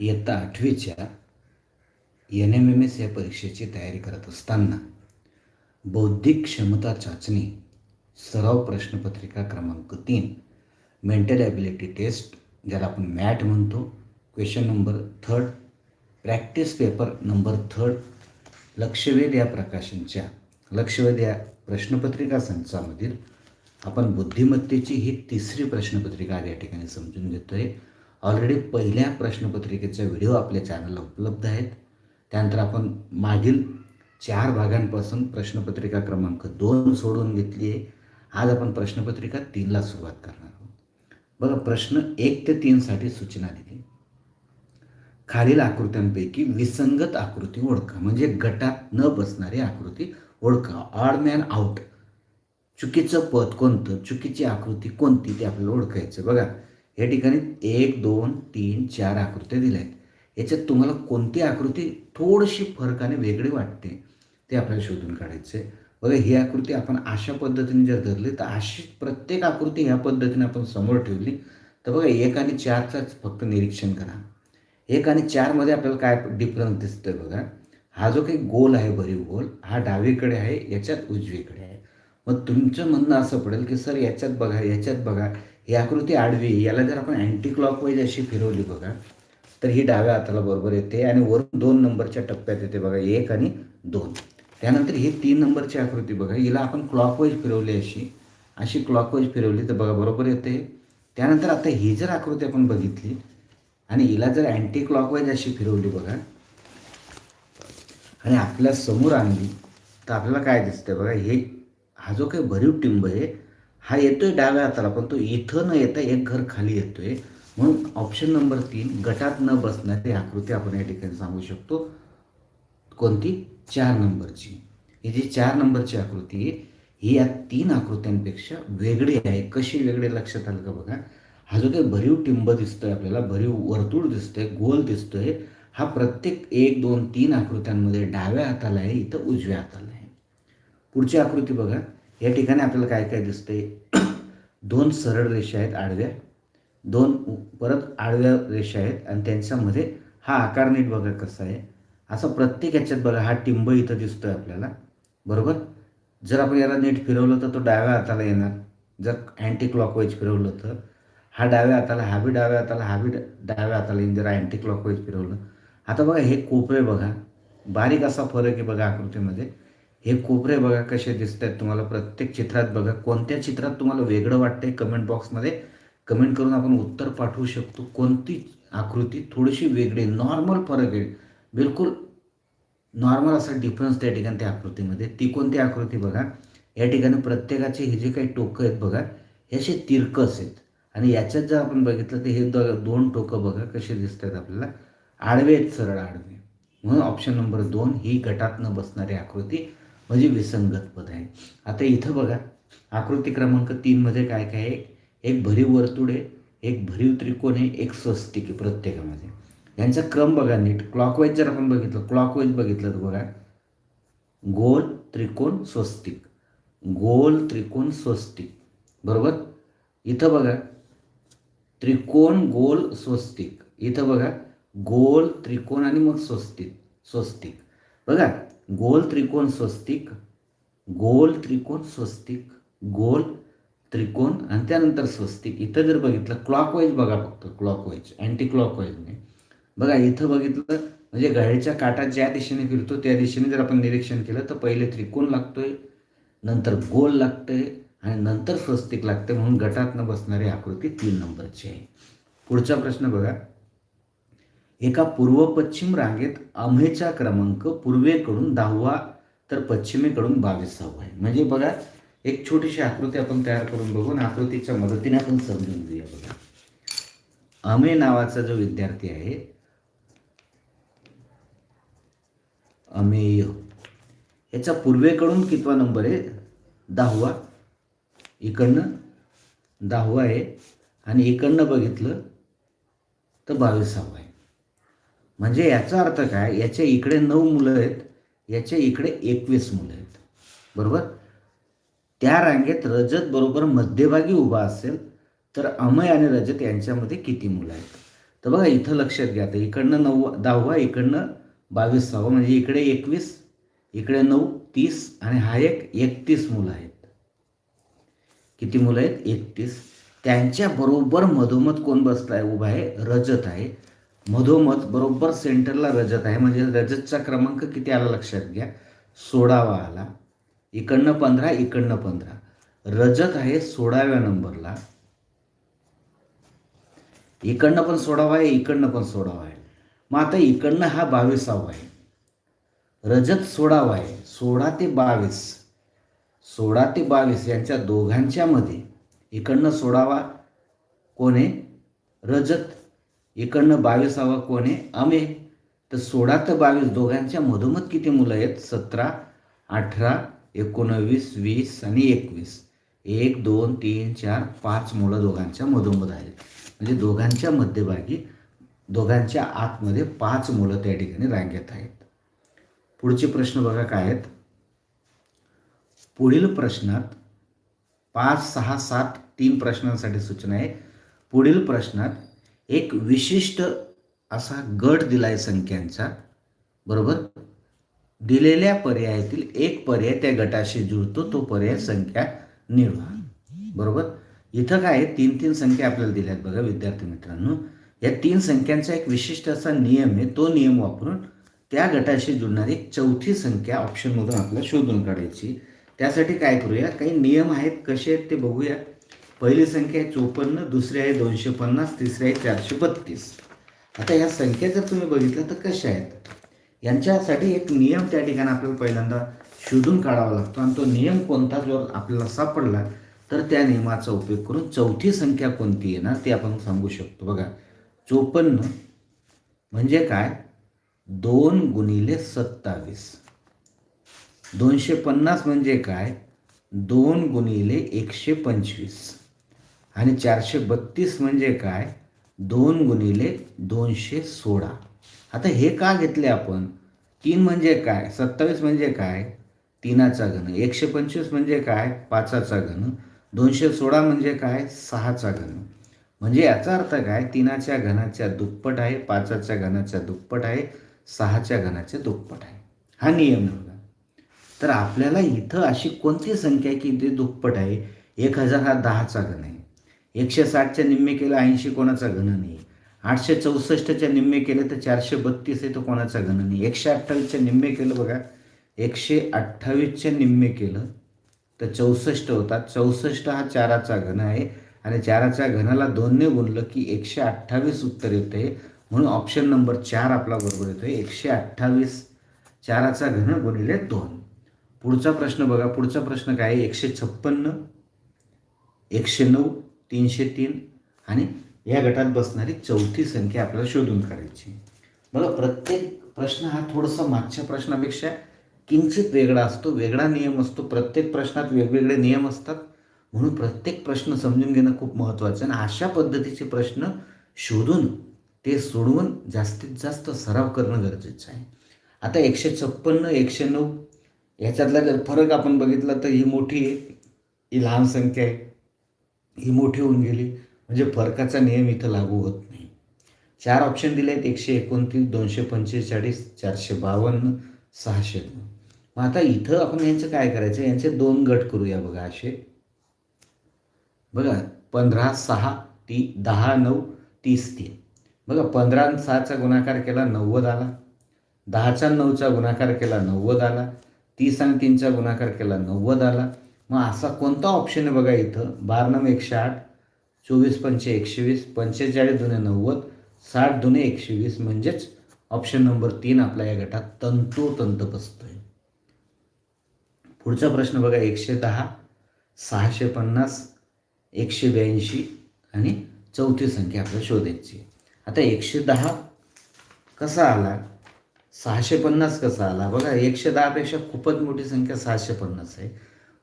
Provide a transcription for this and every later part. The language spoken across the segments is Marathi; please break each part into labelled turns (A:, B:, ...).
A: इयत्ता आठवीच्या एन एम एम एस या परीक्षेची तयारी करत असताना बौद्धिक क्षमता चाचणी सराव प्रश्नपत्रिका क्रमांक तीन मेंटल ॲबिलिटी टेस्ट ज्याला आपण मॅट म्हणतो question number third practice paper number third Lakshavedh या प्रकाशनच्या लक्षवेध या प्रश्नपत्रिका संचामधील आपण बुद्धिमत्तेची ही तिसरी प्रश्नपत्रिका आज या ठिकाणी समजून घेतो आहे ऑलरेडी पहिल्या प्रश्नपत्रिकेचा व्हिडिओ आपल्या चॅनलला उपलब्ध आहेत. त्यानंतर आपण मागील चार भागांपासून प्रश्नपत्रिका क्रमांक दोन सोडून घेतली आहे. आज आपण प्रश्नपत्रिका तीनला सुरुवात करणार आहोत. बघा प्रश्न एक ते तीनसाठी सूचना दिली. खालील आकृत्यांपैकी विसंगत आकृती ओळखा. म्हणजे गटात न बसणारी आकृती ओळखा. ऑड मॅन आउट चुकीचं पद कोणतं? चुकीची आकृती कोणती? ते आपल्याला ओळखायचं बघा या ठिकाणी एक दोन तीन चार आकृत्या दिल्या आहेत. याच्यात तुम्हाला कोणती आकृती थोडीशी फरकाने वेगळी वाटते ते आपल्याला शोधून काढायचं आहे. बघा ही आकृती आपण अशा पद्धतीने जर धरली तर अशी प्रत्येक आकृती ह्या पद्धतीने आपण समोर ठेवली. तर बघा एक आणि चारचाच फक्त निरीक्षण करा. एक आणि चारमध्ये आपल्याला काय डिफरन्स दिसतोय बघा. हा जो काही गोल आहे भरीव गोल हा डावीकडे आहे याच्यात उजवीकडे आहे. मग तुमचं म्हणणं असं पडेल की सर याच्यात बघा याच्यात बघा. ही आकृती आडवी याला जर आपण अँटी क्लॉकवाईज अशी फिरवली बघा तर ही डाव्या हाताला बरोबर येते आणि वरून दोन नंबरच्या टप्प्यात येते बघा एक आणि दोन. त्यानंतर ही तीन नंबरची आकृती बघा हिला आपण क्लॉकवाईज फिरवली अशी. अशी क्लॉकवाईज फिरवली तर बघा बरोबर येते. त्यानंतर आता ही जर आकृती आपण बघितली आणि हिला जर अँटी क्लॉकवाईज अशी फिरवली बघा आणि आपल्यासमोर आणली तर आपल्याला काय दिसतंय बघा हे हा जो काही भरीव टिंब आहे हा येतोय डाव्या हाताला पण तो इथं न येता एक घर खाली येतोय. म्हणून ऑप्शन नंबर तीन गटात न बसणारी आकृती आपण या ठिकाणी सांगू शकतो. कोणती? चार नंबरची. ही जी चार नंबरची आकृती आहे ही या तीन आकृत्यांपेक्षा वेगळी आहे. कशी वेगळी लक्षात आलं का बघा? हा जो काही भरीव टिंब दिसतोय आपल्याला भरीव वर्तुळ दिसतोय गोल दिसतोय हा प्रत्येक एक दोन तीन आकृत्यांमध्ये डाव्या हाताला आहे इथं उजव्या हाताला आहे. पुढची आकृती बघा. या ठिकाणी आपल्याला काय काय दिसते दोन सरळ रेषा आहेत आडव्या दोन परत आडव्या रेषा आहेत आणि त्यांच्यामध्ये हा आकार नीट बघा कसा आहे. असं प्रत्येक ह्याच्यात बघा हा टिंब इथं दिसतो आहे आपल्याला. बरोबर? जर आपण याला नीट फिरवलं तर तो डाव्या हाताला येणार. जर अँटी क्लॉकवाईज फिरवलं तर. हा डाव्या हाताला हा बी डाव्या हाताला हा बी डाव्या हाताला येईन जर अँटी क्लॉकवाईज फिरवलं. आता बघा हे कोपरे बघा. बारीक असा फरक आहे बघा आकृतीमध्ये. हे कोपरे बघा कसे दिसत आहेत तुम्हाला. प्रत्येक चित्रात बघा कोणत्या चित्रात तुम्हाला वेगळं वाटतंय कमेंट बॉक्समध्ये कमेंट करून आपण उत्तर पाठवू शकतो. कोणती आकृती थोडीशी वेगळी नॉर्मल फरक आहे. बिलकुल नॉर्मल असा डिफरन्स त्या ठिकाणी त्या आकृतीमध्ये. ती कोणती आकृती बघा. या ठिकाणी प्रत्येकाचे हे जे काही टोकं आहेत बघा हे असे तिरकस आहेत. आणि याच्यात जर आपण बघितलं तर हे द दोन टोकं बघा कसे दिसत आहेत आपल्याला. आडवे आहेत सरळ आडवे. म्हणून ऑप्शन नंबर दोन ही गटात न बसणारी आकृती. म्हणजे विसंगत पद आहे. आता इथं बघा आकृती क्रमांक तीनमध्ये काय काय आहे? एक भरीव वर्तुळ आहे एक भरीव त्रिकोण आहे एक स्वस्तिक आहे प्रत्येकामध्ये. यांचा क्रम बघा नीट. क्लॉकवाईज जर आपण बघितलं क्लॉकवाईज बघितलं तर बघा गोल त्रिकोण स्वस्तिक. गोल त्रिकोण स्वस्तिक. बरोबर? इथं बघा त्रिकोण गोल स्वस्तिक. इथं बघा गोल त्रिकोण आणि मग स्वस्तिक. स्वस्तिक. बघा गोल त्रिकोण स्वस्तिक गोल त्रिकोण स्वस्तिक गोल त्रिकोण आणि त्यानंतर स्वस्तिक. इथं जर बघितलं क्लॉकवाईज बघा फक्त क्लॉकवाईज अँटी क्लॉकवाईजने नाही बघा इथं बघितलं म्हणजे घड्याच्या काटा ज्या दिशेने फिरतो त्या दिशेने जर आपण निरीक्षण केलं तर पहिले त्रिकोण लागतोय नंतर गोल लागतंय आणि नंतर स्वस्तिक लागते म्हणून गटातनं बसणारी आकृती तीन नंबरची आहे. पुढचा प्रश्न बघा. एका पूर्व पश्चिम रांगेत अमेचा क्रमांक पूर्वेकडून दहावा तर पश्चिमेकडून बावीसावा आहे. म्हणजे बघा एक छोटीशी आकृती आपण तयार करून बघून आकृतीच्या मदतीने आपण समजून घेऊया बघा. अमे नावाचा जो विद्यार्थी आहे अमेय. याचा पूर्वेकडून कितवा नंबर आहे? दहावा. इकडनं दहावा आहे आणि इकडनं बघितलं तर बावीसावा आहे. म्हणजे याचा अर्थ काय? याच्या इकडे नऊ मुलं आहेत याच्या इकडे एकवीस मुलं आहेत. बरोबर? त्या रांगेत रजत बरोबर मध्यभागी उभा असेल तर अमय आणि रजत यांच्यामध्ये किती मुलं आहेत? तर बघा इथं लक्षात घ्या. तर इकडनं नऊ दहावा इकडनं बावीसावा म्हणजे इकडे एकवीस इकडे नऊ तीस आणि हा एक एकतीस मुलं आहेत. किती मुलं आहेत? एकतीस. त्यांच्या बरोबर मधोमध कोण बसला आहे उभा आहे रजत आहे. मधोमध बरोबर सेंटरला रजत आहे. म्हणजे रजतचा क्रमांक किती आला लक्षात घ्या. सोळावा आला. इकडनं पंधरा इकडनं पंधरा. रजत आहे सोळाव्या नंबरला. इकडनं पण सोडावा आहे इकडनं पण सोडावा आहे. मग आता इकडनं हा बावीसावा आहे. रजत सोडावा आहे. सोळा ते बावीस. सोळा ते बावीस यांच्या दोघांच्या मध्ये इकडनं सोडावा कोण आहे? रजत इकडनं बावीसावा कोण आहे? अमे. तर सोळा ते बावीस दोघांच्या मधोमध किती मुलं आहेत? सतरा अठरा एकोणवीस वीस आणि एकवीस. एक दोन तीन चार पाच मुलं दोघांच्या मधोमध आहेत. म्हणजे दोघांच्या मध्यभागी दोघांच्या आतमध्ये पाच मुलं त्या ठिकाणी रांगेत आहेत. पुढचे प्रश्न बघा काय आहेत? पुढील प्रश्नात पाच सहा सात तीन प्रश्नांसाठी सूचना आहे. पुढील प्रश्नात एक विशिष्ट असा गट दिलाय संख्यांचा बरोबर? दिलेल्या पर्यायातील एक पर्याय त्या गटाशी जुळतो तो पर्याय संख्या निर्वाह बरोबर? इथं काय आहे? तीन तीन संख्या आपल्याला दिल्यात बघा विद्यार्थी मित्रांनो. या तीन संख्यांचा एक विशिष्ट असा नियम आहे तो नियम वापरून त्या गटाशी जुळणारी एक चौथी संख्या ऑप्शनमधून आपल्याला शोधून काढायची त्यासाठी काय करूया? काही नियम आहेत कसे आहेत ते बघूया. पहिली संख्या आहे चोपन्न दुसरी आहे दोनशे पन्नास तिसरी आहे चारशे बत्तीस. आता या संख्या जर तुम्ही बघितल्या तर कशा आहेत? यांच्यासाठी एक नियम त्या ठिकाणी आपल्याला पहिल्यांदा शोधून काढावा लागतो. आणि तो नियम कोणता जर आपल्याला सापडला तर त्या नियमाचा उपयोग करून चौथी संख्या कोणती आहे ना ते आपण सांगू शकतो. बघा चोपन्न म्हणजे काय? दोन गुणिले सत्तावीस. दोनशे पन्नास म्हणजे काय? दोन गुणिले एकशे पंचवीस. आणि चारशे बत्तीस म्हणजे काय? दोन गुणिले दोनशे सोळा. आता हे का घेतले आपण? तीन म्हणजे काय? सत्तावीस म्हणजे काय? तीनाचा घन. एकशे पंचवीस म्हणजे काय? पाचाचा घन. दोनशे सोळा म्हणजे काय? सहाचा घन. म्हणजे याचा अर्थ काय? तीनाच्या घनाच्या दुप्पट आहे पाचाच्या घनाच्या दुप्पट आहे सहाच्या घनाच्या दुप्पट आहे. हा नियम आहे बघा. तर आपल्याला इथं अशी कोणती संख्या आहे की ते दुप्पट आहे? एक हजार हा दहाचा घन आहे. एकशे साठच्या निम्मे केलं ऐंशी कोणाचा घन नाही. आठशे चौसष्टच्या निम्मे केले तर चारशे बत्तीस आहे तो कोणाचा घन नाही. एकशे अठ्ठावीसच्या निम्मे केलं बघा. एकशे अठ्ठावीसच्या निम्मे केलं तर चौसष्ट होतात. चौसष्ट हा चाराचा घन आहे आणि चाराच्या घनाला दोनने गुणलं की एकशे अठ्ठावीस उत्तर येते. म्हणून ऑप्शन नंबर चार आपला बरोबर येतो एकशे अठ्ठावीस चाराचा घन गुणिले दोन. पुढचा प्रश्न बघा. पुढचा प्रश्न काय आहे? एकशे छप्पन्न एकशे नऊ तीनशे तीन आणि या गटात बसणारी चौथी संख्या आपल्याला शोधून काढायची. बघा प्रत्येक प्रश्न हा थोडासा मागच्या प्रश्नापेक्षा किंचित वेगळा असतो. वेगळा नियम असतो. प्रत्येक प्रश्नात वेगवेगळे नियम असतात. म्हणून प्रत्येक प्रश्न समजून घेणं खूप महत्त्वाचं आहे. आणि अशा पद्धतीचे प्रश्न शोधून ते सोडवून जास्तीत जास्त सराव करणं गरजेचं आहे. आता एकशे छप्पन्न एकशे नऊ याच्यातला जर फरक आपण बघितला तर ही मोठी आहे ही लहान संख्या आहे. ही मोठी होऊन गेली. म्हणजे फरकाचा नियम इथं लागू होत नाही. चार ऑप्शन दिले आहेत एकशे एकोणतीस दोनशे पंचेचाळीस चारशे बावन्न सहाशे दोन. मग आता इथं आपण यांचं काय करायचं? यांचे दोन गट करूया बघा असे. बघा पंधरा सहा ती दहा नऊ तीस तीन. बघा पंधरा सहाचा गुणाकार केला नव्वद आला. दहाचा नऊचा गुणाकार केला नव्वद आला. तीस आणि तीनचा गुणाकार केला नव्वद आला. मग असा कोणता ऑप्शन आहे बघा इथं? बारनम एकशे आठ चोवीस पंचे एकशे वीस पंचेचाळीस दुने नव्वद साठ दुने एकशे वीस म्हणजेच ऑप्शन नंबर तीन आपल्या या गटात तंतोतंत बसतोय. पुढचा प्रश्न बघा एकशे दहा सहाशे पन्नास एकशे ब्याऐंशी आणि चौथी संख्या आपल्याला शोधायची आता एकशे दहा कसा आला? सहाशे पन्नास कसा आला? बघा एकशे दहापेक्षा खूपच मोठी संख्या सहाशे पन्नास आहे.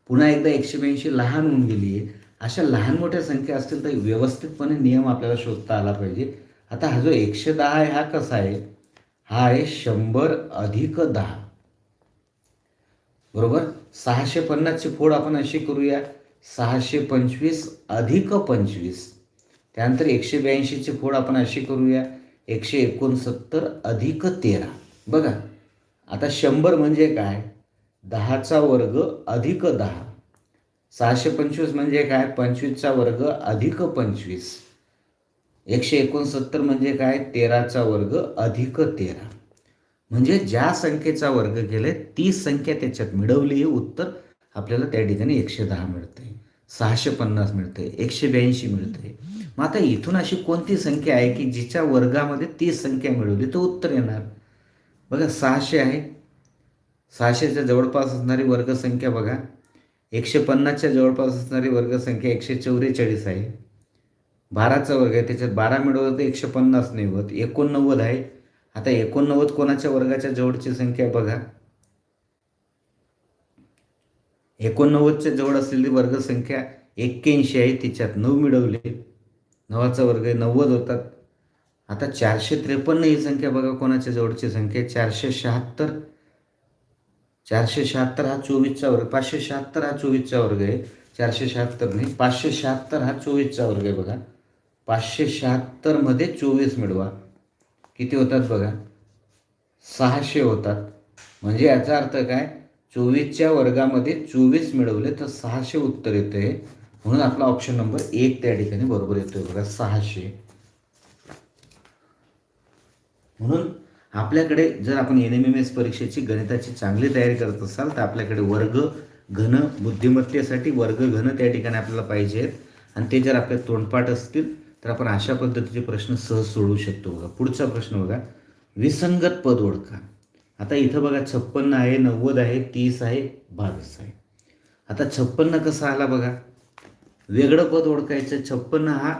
A: पुन्हा एकदा एकशे ब्याऐंशी लहान होऊन गेली आहे. अशा लहान मोठ्या संख्या असतील तर व्यवस्थितपणे नियम आपल्याला शोधता आला पाहिजे. आता हा जो एकशे दहा आहे हा कसा आहे? हा आहे शंभर अधिक दहा. बरोबर? सहाशे पन्नासची फोड आपण अशी करूया. सहाशे पंचवीस अधिक पंचवीस. त्यानंतर एकशे ब्याऐंशीची फोड आपण अशी करूया. एकशे एकोणसत्तर अधिक तेरा. बघा. आता शंभर म्हणजे काय? दहाचा वर्ग अधिक दहा. सहाशे पंचवीस म्हणजे काय? पंचवीसचा वर्ग अधिक पंचवीस. एकशे एकोणसत्तर म्हणजे काय? तेराचा वर्ग अधिक तेरा. म्हणजे ज्या संख्येचा वर्ग केलाय ती संख्या त्याच्यात मिळवली हे उत्तर आपल्याला त्या ठिकाणी एकशे दहा मिळते सहाशे पन्नास मिळते एकशे ब्याऐंशी मिळते मग आता इथून अशी कोणती संख्या आहे की जिच्या वर्गामध्ये ती संख्या मिळवली तर उत्तर येणार? बघा सहाशे आहे सहाशेच्या जवळपास असणारी वर्गसंख्या बघा. एकशे पन्नासच्या जवळपास असणारी वर्गसंख्या एकशे चौवेचाळीस आहे. बाराचा वर्ग आहे त्याच्यात बारा मिळवलं तर एकशे पन्नास नाही होत. एकोणनव्वद आहे. आता एकोणनव्वद कोणाच्या वर्गाच्या जवळची संख्या बघा. एकोणनव्वदच्या जवळ असलेली वर्गसंख्या एक्क्याऐंशी आहे तिच्यात नऊ मिळवले. नवाचा वर्ग आहे नव्वद होतात. आता चारशे त्रेपन्न ही संख्या बघा कोणाच्या जवळची संख्या चारशे शहात्तर चारशे शहात्तर हा चोवीसचा वर्ग पाचशे शहात्तर हा चोवीसचा वर्ग आहे. चारशे शहात्तर नाही पाचशे शहात्तर हा चोवीसचा वर्ग आहे बघा. पाचशे शहात्तरमध्ये चोवीस मिळवा. किती होतात बघा? सहाशे होतात. म्हणजे याचा अर्थ काय? चोवीसच्या वर्गामध्ये चोवीस मिळवले तर सहाशे उत्तर येतं. आहे म्हणून आपला ऑप्शन नंबर एक त्या ठिकाणी बरोबर येतोय बघा सहाशे. म्हणून आपल्याकडे जर आपण एन एम एम एस परीक्षेची गणिताची चांगली तयारी करत असाल तर आपल्याकडे वर्ग घन बुद्धिमत्तेसाठी वर्ग घन त्या ठिकाणी आपल्याला पाहिजेत आणि ते जर आपले तोंडपाठ असतील तर आपण अशा पद्धतीचे प्रश्न सहज सोडवू शकतो बघा. पुढचा प्रश्न बघा. विसंगत पद ओळखा. आता इथं बघा छप्पन्न आहे नव्वद आहे तीस आहे बावीस आहे. आता छप्पन्न कसा आला बघा? वेगळं पद ओळखायचं. छप्पन्न हा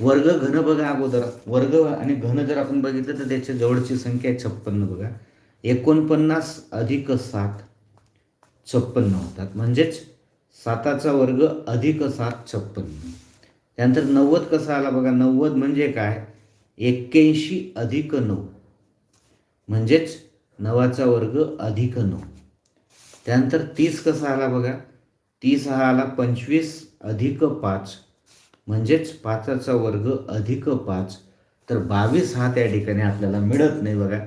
A: वर्ग घन बघा अगोदर. वर्ग आणि घन जर आपण बघितलं तर त्याच्या जवळची संख्या आहे छप्पन्न बघा. एकोणपन्नास अधिक सात छप्पन्न होतात. म्हणजेच साताचा वर्ग अधिक सात छप्पन्न. त्यानंतर नव्वद कसा आला बघा? नव्वद म्हणजे काय? एक्क्याऐंशी अधिक नऊ. म्हणजेच नवाचा वर्ग अधिक नऊ. त्यानंतर तीस कसा आला बघा? तीस हा आला पंचवीस अधिक पाच. म्हणजेच पाचाचा वर्ग अधिक पाच तर बावीस हा त्या ठिकाणी आपल्याला मिळत नाही बघा.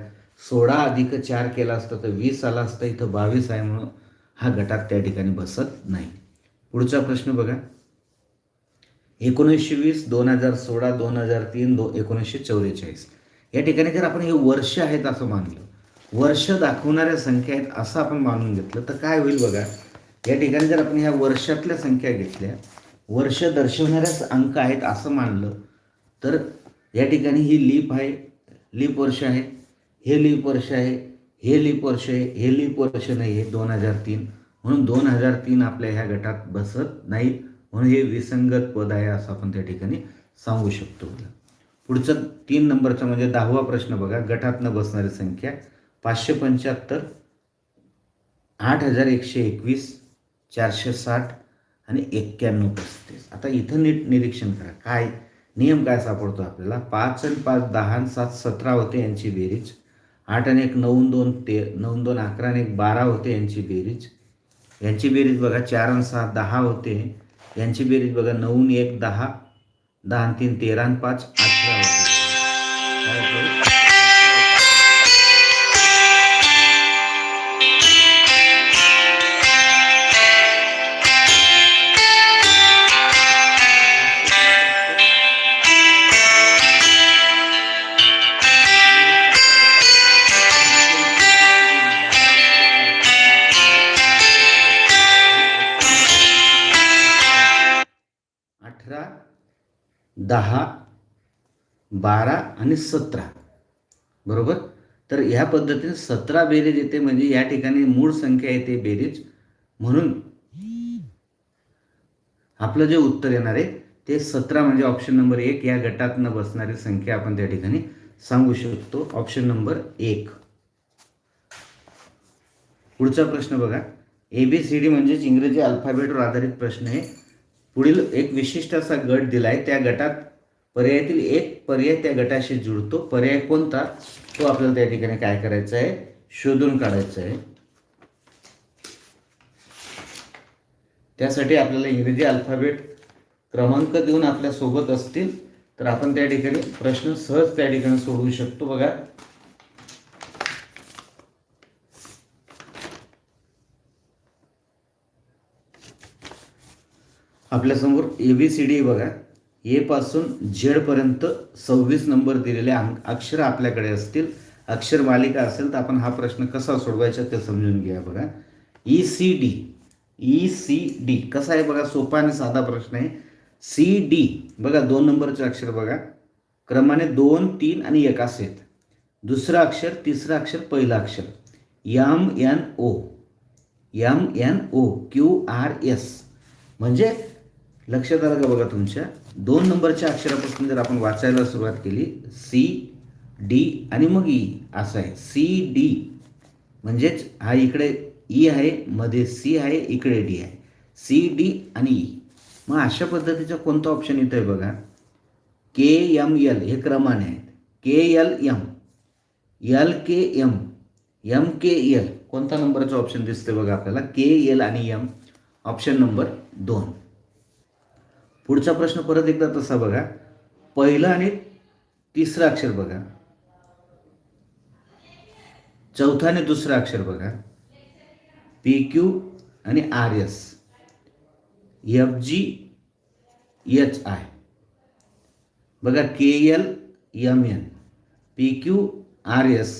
A: सोळा अधिक चार केला असता तर वीस आला असता इथं बावीस आहे म्हणून हा गटात त्या ठिकाणी बसत नाही. पुढचा प्रश्न बघा. एकोणीसशे वीस दोन हजार सोळा दोन हजार तीन दो एकोणीसशे चौवेचाळीस. या ठिकाणी जर आपण हे वर्ष आहेत असं मानलं वर्ष दाखवणाऱ्या संख्या आहेत असं आपण मानून घेतलं तर काय होईल बघा? या ठिकाणी जर आपण ह्या वर्षातल्या संख्या घेतल्या वर्ष दर्शवणाऱ्याच अंक आहेत असं मानलं. तर या ठिकाणी ही लीप आहे. लीप वर्ष आहे. हे लीप वर्ष आहे. हे लीप वर्ष आहे. हे लीप वर्ष नाही. आहे दोन हजार तीन. म्हणून दोन हजार तीन आपल्या ह्या गटात बसत नाही. म्हणून हे विसंगत पद आहे असं आपण त्या ठिकाणी सांगू शकतो. पुढचं तीन नंबरचा म्हणजे दहावा प्रश्न बघा. गटातनं बसणारी संख्या पाचशे पंच्याहत्तर आठ हजार एकशे एकवीस चारशे साठ आणि एक्क्याण्णव पस्तीस आता इथं नीट निरीक्षण करा. काय नियम काय सापडतो आपल्याला? पाच आणि पाच दहा आणि सात सतरा होते यांची बेरीज. आठ आणि एक नऊ दोन ते नऊ दोन अकरा आणि एक बारा होते यांची बेरीज. यांची बेरीज बघा चार आणि सहा दहा होते. यांची बेरीज बघा नऊ एक दहा. दहा आणि तीन तेरा आणि पाच अठरा होते? दहा बारा आणि सतरा. बरोबर? तर ह्या पद्धतीने सतरा बेरीज येते म्हणजे या ठिकाणी मूळ संख्या येते बेरीज म्हणून. आपलं जे उत्तर येणार आहे ते सतरा म्हणजे ऑप्शन नंबर एक. या गटात न बसणारी संख्या आपण त्या ठिकाणी सांगू शकतो. ऑप्शन नंबर एक. पुढचा प्रश्न बघा. ए बी सी डी म्हणजेच इंग्रजी अल्फाबेटवर आधारित प्रश्न आहे. पुढील एक विशिष्ट असा गट दिलाय त्या गटात पर्यायातील एक पर्याय त्या गटाशी जुळतो. पर्याय कोणता? तो आपल्याला त्या ठिकाणी काय करायचा आहे? शोधून काढायचा आहे. त्यासाठी आपल्याला इंग्रजी अल्फाबेट क्रमांक देऊन आपल्यासोबत असतील तर आपण त्या ठिकाणी प्रश्न सहज त्या ठिकाणी सोडवू शकतो. बघा आपल्यासमोर ए बी सी डी बघा. एपासून झेडपर्यंत सव्वीस नंबर दिलेले अंक अक्षर आपल्याकडे असतील अक्षर मालिका असेल तर आपण हा प्रश्न कसा सोडवायचा ते समजून घ्या बघा. E C D E C D कसा आहे बघा? सोपा आणि साधा प्रश्न आहे. सी डी बघा दोन नंबरचे अक्षर बघा. क्रमाने दोन तीन आणि एक असे आहेत. दुसरं अक्षर तिसरं अक्षर पहिलं अक्षर. M N O M N O Q R S म्हणजे लक्षात आलं का बघा तुमच्या. दोन नंबरच्या अक्षरापासून जर आपण वाचायला सुरुवात केली सी डी आणि मग ई असं आहे. सी डी म्हणजेच हा इकडे ई आहे मध्ये सी आहे इकडे डी आहे. सी डी आणि ई मग अशा पद्धतीचा कोणता ऑप्शन येतो आहे बघा? के एम एल हे क्रमाने आहेत. K L M L K M M K L कोणता नंबरचा ऑप्शन दिसतोय बघा आपल्याला? के एल आणि एम ऑप्शन नंबर दोन. पुढचा प्रश्न परत एकदा तसा बघा. पहिलं आणि तिसरं अक्षर बघा. चौथं आणि दुसरं अक्षर बघा. पी क्यू आणि R S F G H I बघा K L M N P Q R S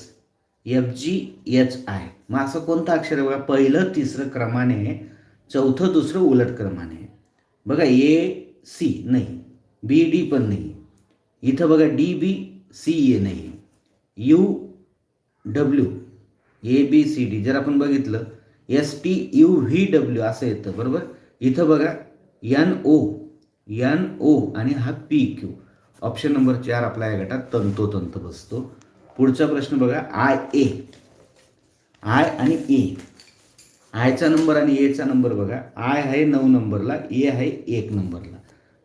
A: F G H I मग असं कोणतं अक्षर आहे बघा? पहिलं तिसरं क्रमाने चौथं दुसरं उलट क्रमाने. बघा ए सी नाही बी डी पण नाही. इथं बघा डी बी सी ए नाही. U W A B C D. जर आपण बघितलं S T U V W असं येतं बरोबर? इथं बघा यन ओ यन ओ आणि हा पी क्यू. ऑप्शन नंबर चार आपल्या या गटात तंतोतंत बसतो. पुढचा प्रश्न बघा आय ए. आय आणि ए. आयचा नंबर आणि एचा नंबर बघा. आय आहे नऊ नंबरला ए आहे एक नंबरला.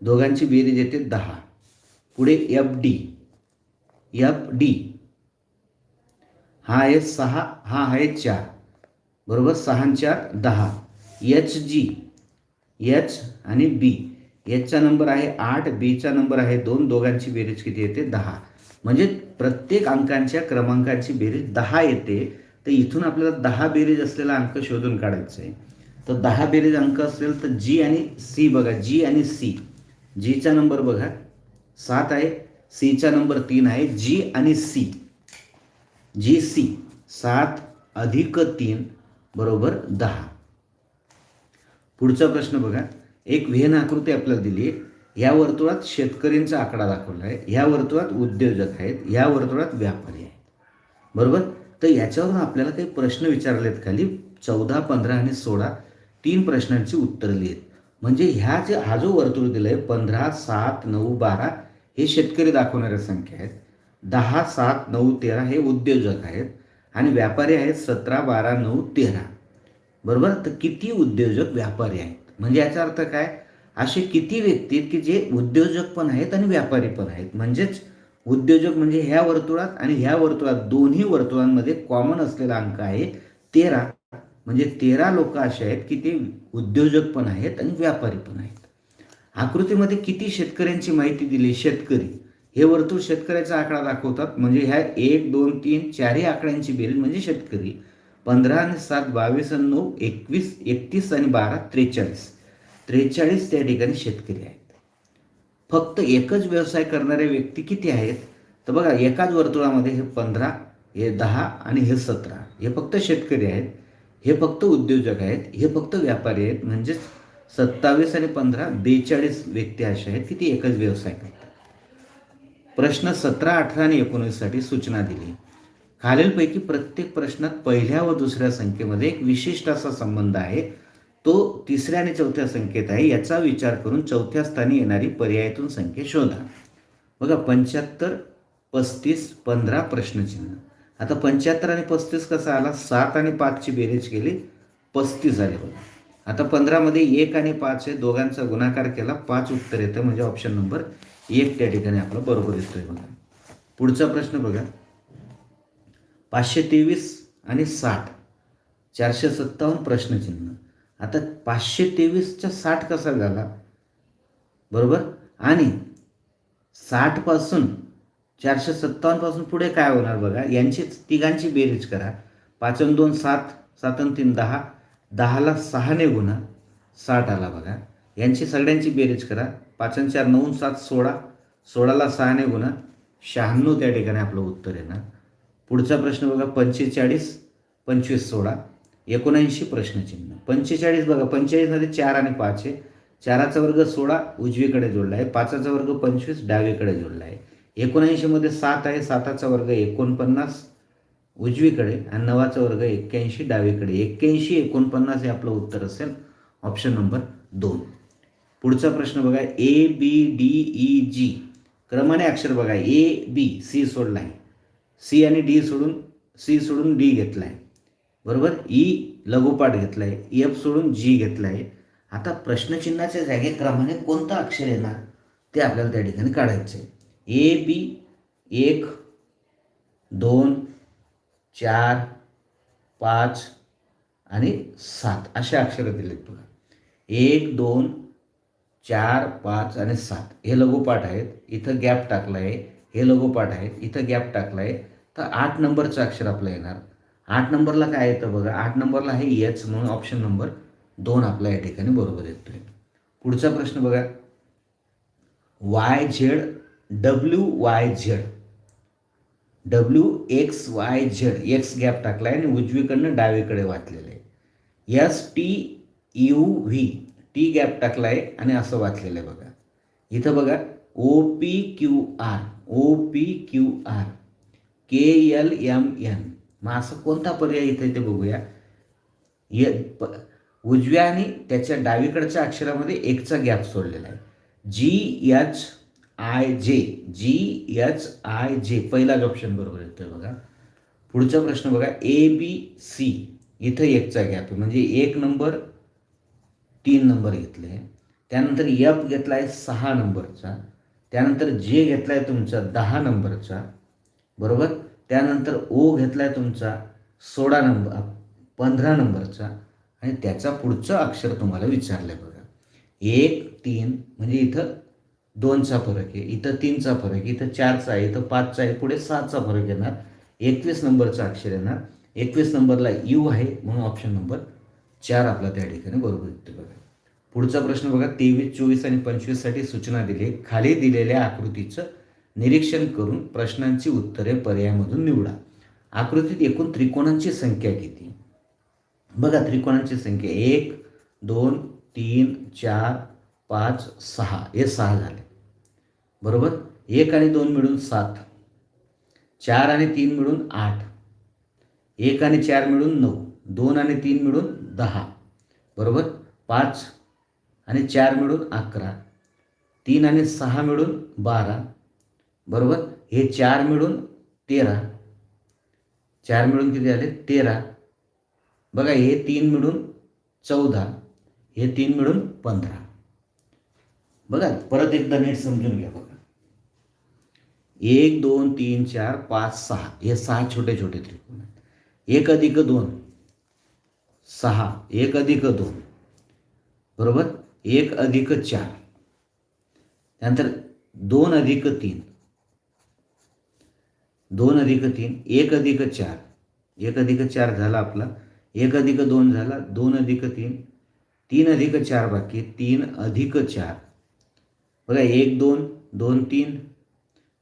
A: दोघांची बेरीज येते दहा. पुढे एफ डी एफ डी हा आहे सहा हा आहे चार. बरोबर? सहा चार दहा. एच जी एच आणि बी एचचा नंबर आहे आठ बीचा नंबर आहे दोन. दोघांची बेरीज किती येते? दहा. म्हणजे प्रत्येक अंकांच्या क्रमांकाची बेरीज दहा येते. तर इथून आपल्याला दहा बेरीज असलेला अंक शोधून काढायचा आहे तर दहा बेरीज अंक असेल तर जी आणि सी बघा. जी आणि सी जीचा नंबर बघा. सात आहे. सीचा नंबर तीन आहे. जी आणि सी जी सी सात अधिक तीन बरोबर दहा. पुढचा प्रश्न बघा. एक व्हेन आकृती आपल्याला दिली आहे. या वर्तुळात शेतकऱ्यांचा आकडा दाखवला आहे. ह्या वर्तुळात उद्योजक आहेत. ह्या वर्तुळात व्यापारी आहेत. बरोबर? तर याच्यावरून आपल्याला काही प्रश्न विचारलेत खाली. चौदा पंधरा आणि सोळा तीन प्रश्नांची उत्तरं लिहित. म्हणजे ह्या जे हा जो वर्तुळ दिलं आहे पंधरा सात नऊ बारा हे शेतकरी दाखवणाऱ्या संख्या आहेत. दहा सात नऊ तेरा हे उद्योजक आहेत. आणि व्यापारी आहेत सतरा बारा नऊ तेरा. बरोबर? तर किती उद्योजक व्यापारी आहेत? म्हणजे याचा अर्थ काय? असे किती व्यक्ती आहेत की जे उद्योजक पण आहेत आणि व्यापारी पण आहेत. म्हणजेच उद्योजक म्हणजे ह्या वर्तुळात आणि ह्या वर्तुळात दोन्ही वर्तुळांमध्ये कॉमन असलेला अंक आहे तेरा. म्हणजे तेरा लोक असे आहेत की ते उद्योजक पण आहेत आणि व्यापारी पण आहेत. आकृतीमध्ये किती शेतकऱ्यांची माहिती दिली? शेतकरी. हे वर्तुळ शेतकऱ्याचा आकडा दाखवतात. म्हणजे ह्या एक दोन तीन चारही आकड्यांची बेरीज म्हणजे शेतकरी. पंधरा आणि सात बावीस आणि नऊ एकवीस एकतीस आणि बारा त्रेचाळीस. त्रेचाळीस त्या ठिकाणी शेतकरी आहेत. फक्त एकच व्यवसाय करणारे व्यक्ती किती आहेत? तर बघा एकाच वर्तुळामध्ये हे पंधरा हे दहा आणि हे सतरा. हे फक्त शेतकरी आहेत. हे फक्त उद्योजक आहेत हे फक्त व्यापारी आहेत. म्हणजेच सत्तावीस आणि पंधरा बेचाळीस व्यक्ती अशा आहेत की ती एकच व्यवसाय करतात. प्रश्न सतरा अठरा आणि एकोणीससाठी सूचना दिली. खालीलपैकी प्रत्येक प्रश्नात पहिल्या व दुसऱ्या संख्येमध्ये एक विशिष्ट असा संबंध आहे. तो तिसऱ्या आणि चौथ्या संख्येत आहे. याचा विचार करून चौथ्या स्थानी येणारी पर्यायातून संख्या शोधा. बघा पंच्याहत्तर पस्तीस पंधरा प्रश्नचिन्ह. आता पंच्याहत्तर आणि पस्तीस कसा आला? सात आणि पाचची बेरीज केली पस्तीस झाली बघा. आता पंधरामध्ये एक आणि पाच हे दोघांचा गुणाकार केला पाच उत्तर येतं म्हणजे ऑप्शन नंबर एक त्या ठिकाणी आपला बरोबर येतोय बघा. पुढचा प्रश्न बघा. पाचशे तेवीस आणि साठ चारशे सत्तावन्न प्रश्नचिन्ह आता पाचशे तेवीसचा साठ कसा झाला? बरोबर? आणि साठपासून चारशे सत्तावन्नपासून पुढे काय होणार बघा? यांचीच तिघांची बेरीज करा. पाचन दोन सात सातन तीन दहा. दहाला सहाने गुणा साठ आला बघा. यांची सगळ्यांची बेरीज करा. पाचन चार नऊ सात सोळा. सोळाला सहाने गुणा शहाण्णव त्या ठिकाणी आपलं उत्तर येणार. पुढचा प्रश्न बघा पंचेचाळीस पंचवीस सोळा. एकोणऐंशी प्रश्नचिन्ह. पंचेचाळीस बघा पंचेचाळीसमध्ये चार आणि पाच आहे. चाराचा वर्ग सोळा उजवीकडे जोडला आहे. पाचाचा वर्ग पंचवीस डावीकडे जोडला आहे. एकोणऐंशीमध्ये सात आहे साताचा वर्ग एकोणपन्नास उजवीकडे आणि नवाचा वर्ग एक्क्याऐंशी डावीकडे. एक्क्याऐंशी एकोणपन्नास हे आपलं उत्तर असेल. ऑप्शन नंबर दोन. पुढचा प्रश्न बघा. ए बी डी ई जी क्रमाने अक्षर बघा. ए बी सी सोडला आहे सी आणि डी सोडून सी सोडून डी घेतला आहे बरोबर? ई लघुपाठ घेतला आहे एफ सोडून जी घेतला आहे आता प्रश्नचिन्हाच्या जागे क्रमाने कोणतं अक्षर येणार? ते आपल्याला त्या ठिकाणी काढायचं आहे ए बी एक दोन चार पाच आणि सात. असे अक्षरं दिलेत बघा. एक दोन चार पाच आणि सात. हे लघुपाठ आहेत. इथं गॅप टाकला आहे हे लघुपाठ आहेत. इथं गॅप टाकला आहे तर आठ नंबरचं अक्षर आपलं येणार. आठ नंबरला काय येतं बघा? आठ नंबरला आहे एच म्हणून ऑप्शन नंबर दोन आपला या ठिकाणी बरोबर येतोय. पुढचा प्रश्न बघा. Y Z W Y Z W X Y Z X gap टाकला आहे आणि उजवीकडनं डावीकडे वाचलेलं आहे. S T U V T gap टाकला आहे आणि असं वाचलेलं आहे बघा. इथं बघा O P Q R O P Q R K L M N मग असं कोणता पर्याय इथे ते बघूया. य प उजव्या आणि त्याच्या डावीकडच्या अक्षरामध्ये एकचा गॅप सोडलेला आहे. जी एच आय जे जी एच आय जे पहिलाच ऑप्शन बरोबर येतोय बघा. पुढचा प्रश्न बघा ए बी सी इथं एकचा गॅप आहे म्हणजे एक नंबर तीन नंबर घेतले. त्यानंतर एफ घेतला आहे सहा नंबरचा. त्यानंतर जे घेतला आहे तुमचा दहा नंबरचा. बरोबर? त्यानंतर ओ घेतला आहे तुमचा सोळा नंबर पंधरा नंबरचा. आणि त्याचा पुढचं अक्षर तुम्हाला विचारलं आहे बघा. एक तीन म्हणजे इथं दोनचा फरक आहे इथं तीनचा फरक आहे इथं चारचा आहे इथं पाचचा आहे पुढे सातचा फरक येणार. एकवीस नंबरचा अक्षर येणार. एकवीस नंबरला यू आहे म्हणून ऑप्शन नंबर चार आपला त्या ठिकाणी बरोबर येतो बघा. पुढचा प्रश्न बघा तेवीस चोवीस आणि पंचवीससाठी सूचना दिली खाली दिलेल्या आकृतीचं निरीक्षण करून प्रश्नांची उत्तरे पर्यायामधून निवडा. आकृतीत एकूण त्रिकोणांची संख्या किती? बघा त्रिकोणांची संख्या एक दोन तीन चार पाच सहा. हे सहा झाले. बरोबर? एक आणि दोन मिळून सात. चार आणि तीन मिळून आठ. एक आणि चार मिळून नऊ. दोन आणि तीन मिळून दहा. बरोबर? पाच आणि चार मिळून अकरा. तीन आणि सहा मिळून बारा. बरोबर? हे चार मिळून तेरा. चार मिळून किती झाले तेरा. बघा हे तीन मिळून चौदा. हे तीन मिळून पंधरा. बघा परत एकदा नीट समजून घ्या बघा. एक दोन तीन चार पाच सहा. हे सहा छोटे छोटे त्रिकोण आहेत. एक अधिक दोन. सहा. एक अधिक दोन. बरोबर? एक अधिक चार. त्यानंतर दोन अधिक तीन. दोन अधिक तीन. एक अधिक चार. एक अधिक चार झाला आपला. एक अधिक दोन झाला. दोन अधिक तीन. तीन अधिक चार बाकी. तीन अधिक चार. बघा एक दोन दोन तीन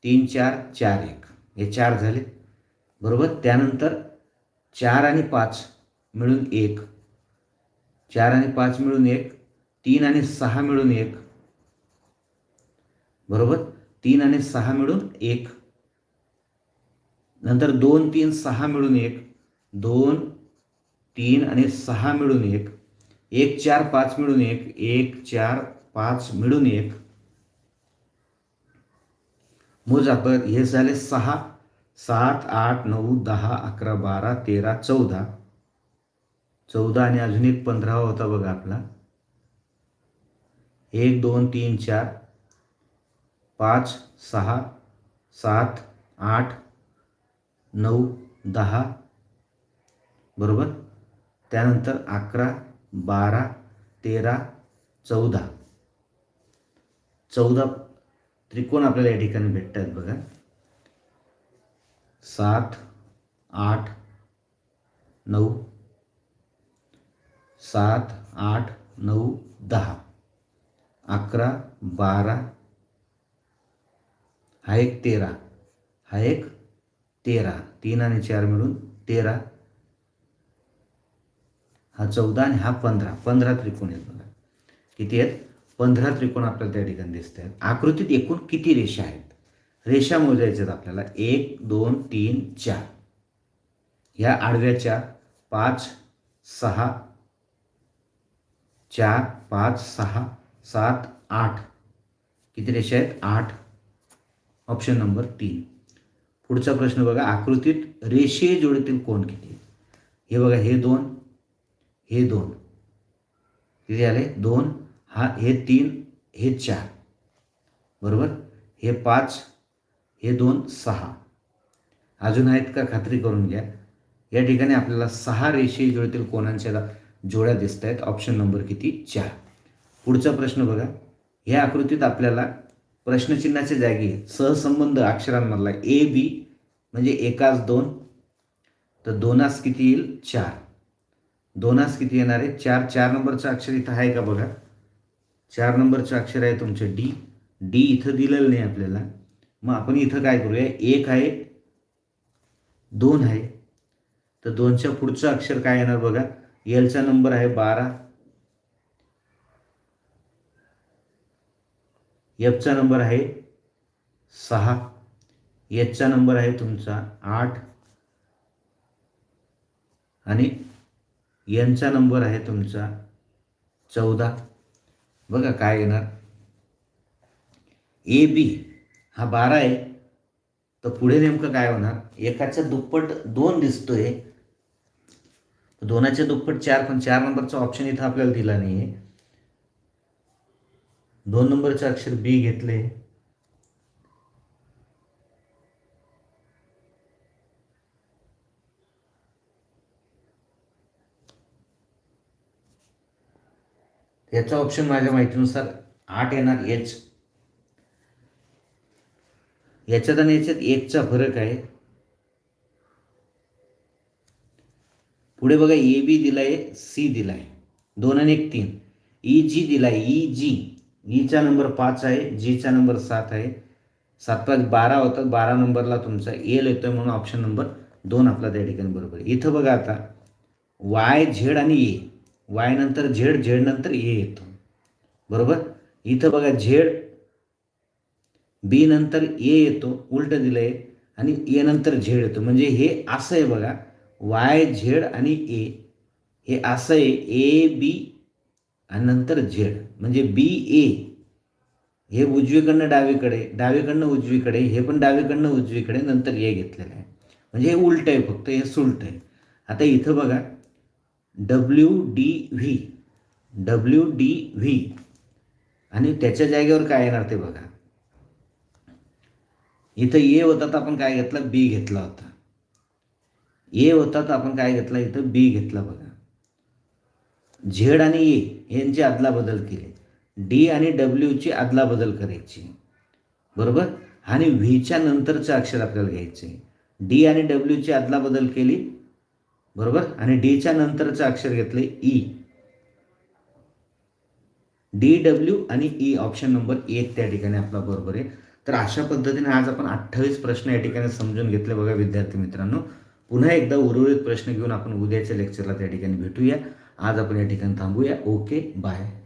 A: तीन चार चार एक. हे चार झाले. बरोबर? त्यानंतर चार आणि पाच मिळून एक. चार आणि पाच मिळून एक. तीन आणि सहा मिळून एक. बरोबर? तीन आणि सहा मिळून एक. नंतर दोन तीन सहा मिळून एक. दोन तीन आणि सहा मिळून एक. एक चार पाच मिळून एक. एक चार पाच मिळून एक. मोजा हे झाले सहा. सात आठ नऊ दहा अकरा बारा तेरा चौदा. चौदा आणि अजून एक पंधरावा होता बघा आपला. एक दोन तीन चार. पाच सहा सात आठ नऊ दहा. बरोबर? त्यानंतर अकरा बारा तेरा चौदा. चौदा त्रिकोण आपल्याला या ठिकाणी भेटत आहेत बघा. सात आठ नऊ सात आठ नऊ दहा. अकरा बारा. हा एक तेरा. हा एक तेरा. तीन आणि चार मिळून तेरा. हा चौदा आणि हा पंधरा. पंधरा त्रिकोण आहेत बघा. किती आहेत? पंधरा त्रिकोण आपल्याला त्या ठिकाणी दिसत आहेत. आकृतीत एकूण किती रेषा आहेत? रेषा मोजायच्या आहेत आपल्याला. एक दोन तीन चार. ह्या आडव्याच्या पाच सहा चार पाच सहा सात आठ. किती रेषा आहेत? आठ. ऑप्शन नंबर तीन. पुढचा प्रश्न बघा. आकृतीत रेषे जोडीतील कोण किती हे बघा हे दोन हे दोन. किती आले? दोन हा हे तीन हे चार. बरोबर? हे पाच हे दोन सहा. अजून आहेत का? खात्री करून घ्या. या ठिकाणी आपल्याला सहा रेषीय जोडीतील कोणांच्या जोड्या दिसत आहेत. ऑप्शन नंबर किती? चार. पुढचा प्रश्न बघा. ह्या आकृतीत आपल्याला प्रश्नचिन्हाच्या जागी सहसंबंध अक्षरांमधला ए बी म्हणजे एकाच दोन. तर दोनास किती येईल? चार. दोनास किती येणार आहे? चार चार नंबरचं अक्षर इथं आहे का बघा? चार नंबरचं अक्षर आहे तुमचं डी डी इथं दिलेलं नाही आपल्याला. मग आपण इथं काय करूया? एक आहे दोन आहे. तर दोनच्या पुढचं अक्षर काय येणार बघा? एलचा नंबर आहे बारा. एफचा नंबर आहे सहा. एचचा नंबर आहे तुमचा आठ. आणि एनचा नंबर आहे तुमचा चौदा. बघा काय येणार. ए बी हा बारा आहे. तर पुढे नेमकं काय होणार? एकाच्या दुप्पट दोन दिसतोय. दोनाच्या दुप्पट चार पण चार नंबरचा ऑप्शन इथं आपल्याला दिला नाही आहे दोन नंबरचं अक्षर बी घेतले याचा ऑप्शन माझ्या माहितीनुसार आठ येणार एच याच्यात आणि याच्यात एकचा फरक आहे. पुढे बघा ए बी दिलाय सी दिलाय. दोन आणि एक तीन. E, ई जी दिलाय ई जी ईचा नंबर पाच आहे जीचा नंबर सात आहे. सात पाच बारा होतात बारा नंबरला तुमचा एल येतोय म्हणून ऑप्शन नंबर दोन आपला त्या ठिकाणी बरोबर इथं बघा आता वाय झेड आणि ए वाय नंतर झेड झेड नंतर ए येतो. बरोबर? इथं बघा झेड बी नंतर ए येतो उलट दिलं आहे आणि ए नंतर झेड येतो. म्हणजे हे असं आहे बघा वाय झेड आणि ए. हे असं आहे ए बी आणि नंतर झेड. म्हणजे बी ए. हे उजवीकडनं डावीकडे डावीकडनं उजवीकडे हे पण डावीकडनं उजवीकडे नंतर ए घेतलेलं आहे. म्हणजे हे उलट आहे फक्त हे सुलट आहे. आता इथं बघा W D V W D V आणि त्याच्या जागेवर काय येणार ते बघा. इथं ए होता तर आपण काय घेतला? बी घेतला होता. ए होता तर आपण काय घेतला? इथं बी घेतला बघा. झेड आणि ए यांची अदलाबदल केली. डी आणि डब्ल्यूची अदलाबदल करायची. बरोबर? आणि व्हीच्या नंतरचं अक्षर आपल्याला घ्यायचं आहे डी आणि डब्ल्यूची अदलाबदल केली. बरोबर? आणि डीच्या नंतरचं अक्षर घेतलं ई डी डब्ल्यू आणि ई ऑप्शन नंबर एक त्या ठिकाणी आपला बरोबर आहे. तर अशा पद्धतीने आज आपण अठ्ठावीस प्रश्न या ठिकाणी समजून घेतले बघा विद्यार्थी मित्रांनो. पुन्हा एकदा उर्वरित प्रश्न घेऊन आपण उद्याच्या लेक्चरला त्या ठिकाणी भेटूया. आज आपण या ठिकाणी थांबूया. Okay bye